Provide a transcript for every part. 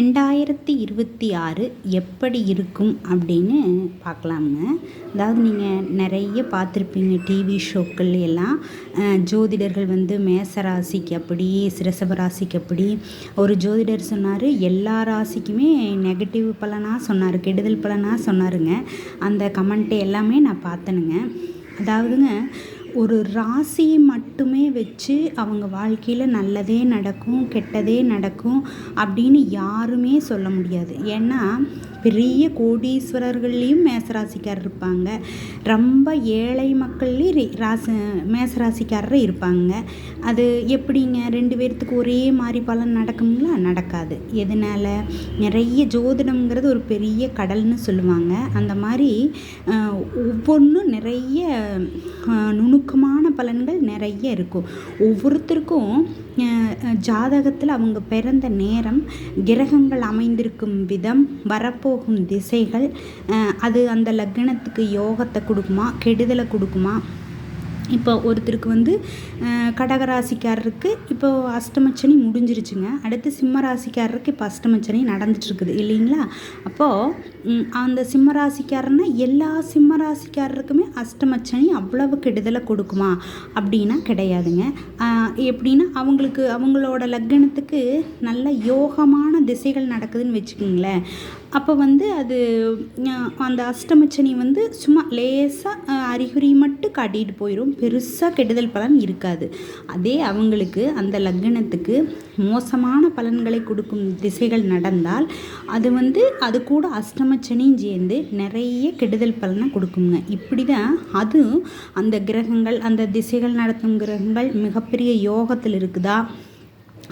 ரெண்டாயிரத்தி இருபத்தி ஆறு எப்படி இருக்கும் அப்படின்னு பார்க்கலாமுங்க. அதாவது நீங்கள் நிறைய பார்த்துருப்பீங்க டிவி ஷோக்கள் எல்லாம். ஜோதிடர்கள் வந்து மேச ராசிக்கு அப்படி சிரசப ராசிக்கு அப்படி. ஒரு ஜோதிடர் சொன்னார் எல்லா ராசிக்குமே நெகட்டிவ் பலனாக சொன்னார் கெடுதல் பலனாக சொன்னாருங்க. அந்த கமெண்ட்டு எல்லாமே நான் பார்த்தனுங்க. அதாவதுங்க ஒரு ராசியை மட்டுமே வச்சு அவங்க வாழ்க்கையில் நல்லதே நடக்கும் கெட்டதே நடக்கும் அப்படின்னு யாருமே சொல்ல முடியாது. ஏன்னா பெரிய கோடீஸ்வரர்கள்லேயும் மேசராசிக்காரர் இருப்பாங்க. ரொம்ப ஏழை மக்கள்லேயும் ராசி மேசராசிக்காரர் இருப்பாங்க. அது எப்படிங்க? ரெண்டு பேர்த்துக்கு ஒரே மாதிரி பலன் நடக்குங்களா நடக்காது. எதனால்? நிறைய ஜோதிடம்ங்கிறது ஒரு பெரிய கடல்னு சொல்லுவாங்க. அந்த மாதிரி ஒவ்வொன்றும் நிறைய நுணுக்கமான பலன்கள் நிறைய இருக்கும். ஒவ்வொருத்தருக்கும் ஜாதகத்தில் அவங்க பிறந்த நேரம் கிரகங்கள் அமைந்திருக்கும் விதம் வரப்போகும் திசைகள் அது அந்த லக்னத்துக்கு யோகத்தை கொடுக்குமா கெடுதலை கொடுக்குமா இப்போ ஒருத்தருக்கு வந்து கடகராசிக்காரருக்கு இப்போ அஷ்டமச்சனி முடிஞ்சிருச்சுங்க. அடுத்து சிம்ம ராசிக்காரருக்கு இப்போ அஷ்டமச்சனி நடந்துட்டுருக்குது இல்லைங்களா? அப்போது அந்த சிம்ம ராசிக்காரன்னா எல்லா சிம்ம ராசிக்காரருக்குமே அஷ்டமச்சனி அவ்வளவு கெடுதலை கொடுக்குமா? அப்படின்னா கிடையாதுங்க. எப்படின்னா அவங்களுக்கு அவங்களோட லக்னத்துக்கு நல்ல யோகமான திசைகள் நடக்குதுன்னு வச்சுக்கோங்களேன். அப்போ வந்து அது அந்த அஷ்டமச்சனி வந்து சும்மா லேசாக அறிகுறி மட்டும் காட்டிகிட்டு போயிடும் பெருசாக கெடுதல் பலன் இருக்காது. அதே அவங்களுக்கு அந்த லக்னத்துக்கு மோசமான பலன்களை கொடுக்கும் திசைகள் நடந்தால் அது வந்து அது கூட அஷ்டமச்சனியும் சேர்ந்து நிறைய கெடுதல் பலனை கொடுக்குங்க. இப்படி தான் அது அந்த கிரகங்கள் அந்த திசைகள் நடத்தும் கிரகங்கள் மிகப்பெரிய யோகத்தில் இருக்குதா?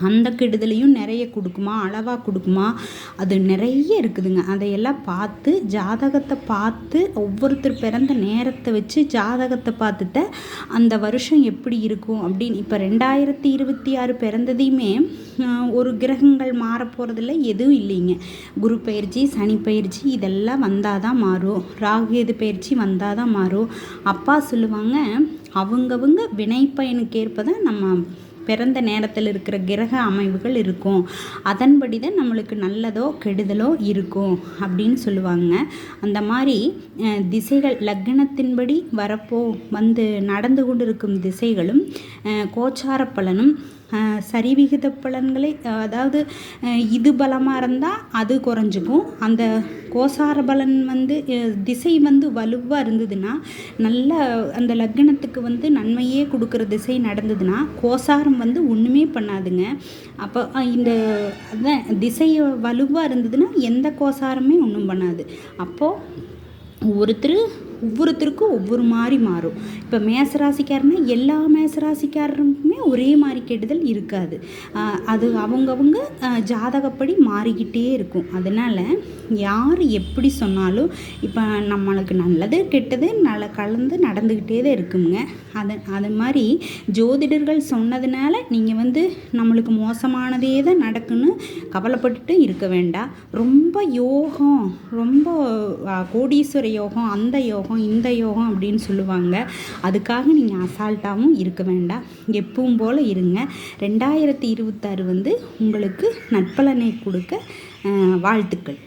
அந்த கெடுதலையும் நிறைய கொடுக்குமா? அளவாக கொடுக்குமா? அது நிறைய இருக்குதுங்க. அதையெல்லாம் பார்த்து ஜாதகத்தை பார்த்து ஒவ்வொருத்தர் பிறந்த நேரத்தை வச்சு ஜாதகத்தை பார்த்துட்ட அந்த வருஷம் எப்படி இருக்கும் அப்படின்னு. இப்போ ரெண்டாயிரத்தி இருபத்தி ஆறு பிறந்ததையுமே ஒரு கிரகங்கள் மாற போகிறதில்ல எதுவும் இல்லைங்க. குரு பயிற்சி சனி பயிற்சி இதெல்லாம் வந்தால் தான் மாறும். ராகு பயிற்சி வந்தால் தான் மாறும். அப்பா சொல்லுவாங்க அவங்கவுங்க வினை பயனுக்கேற்ப தான் நம்ம பிறந்த நேரத்தில் இருக்கிற கிரக அமைவுகள் இருக்கும். அதன்படி தான் நம்மளுக்கு நல்லதோ கெடுதலோ இருக்கும் அப்படின்னு சொல்லுவாங்க. அந்த மாதிரி திசைகள் லக்னத்தின்படி வரப்போ வந்து நடந்து கொண்டு இருக்கும் திசைகளும் கோச்சார பலனும் சரிவிகித பலன்களை அதாவது இது பலமாக இருந்தால் அது குறைஞ்சிக்கும். அந்த கோசார பலன் வந்து திசை வந்து வலுவாக இருந்ததுன்னா நல்ல அந்த லக்னத்துக்கு வந்து நன்மையே கொடுக்குற திசை நடந்ததுன்னா கோசாரம் வந்து ஒன்றுமே பண்ணாதுங்க. அப்போ இந்த அதான் திசை வலுவாக இருந்ததுன்னா எந்த கோசாரமே ஒன்றும் பண்ணாது. அப்போது ஒருத்தர் ஒவ்வொருத்தருக்கும் ஒவ்வொரு மாதிரி மாறும். இப்போ மேசராசிக்காரனா எல்லா மேசராசிக்காரருக்குமே ஒரே மாதிரி கெடுதல் இருக்காது. அது அவங்கவுங்க ஜாதகப்படி மாறிக்கிட்டே இருக்கும். அதனால் யார் எப்படி சொன்னாலும் இப்போ நம்மளுக்கு நல்லது கெட்டது நல்ல கலந்து நடந்துக்கிட்டே தான் இருக்குங்க. அது அது மாதிரி ஜோதிடர்கள் சொன்னதுனால நீங்கள் வந்து நம்மளுக்கு மோசமானதே தான் நடக்குன்னு கவலைப்பட்டுட்டு இருக்க வேண்டாம். ரொம்ப யோகம் ரொம்ப கோடீஸ்வர யோகம் அந்த யோகம் யோகம் இந்த யோகம் அப்படின்னு சொல்லுவாங்க. அதுக்காக நீங்கள் அசால்ட்டாகவும் இருக்க வேண்டாம். எப்பவும் போல் இருங்க. ரெண்டாயிரத்தி இருபத்தாறு வந்து உங்களுக்கு நட்பலனை கொடுக்க வாழ்த்துக்கள்.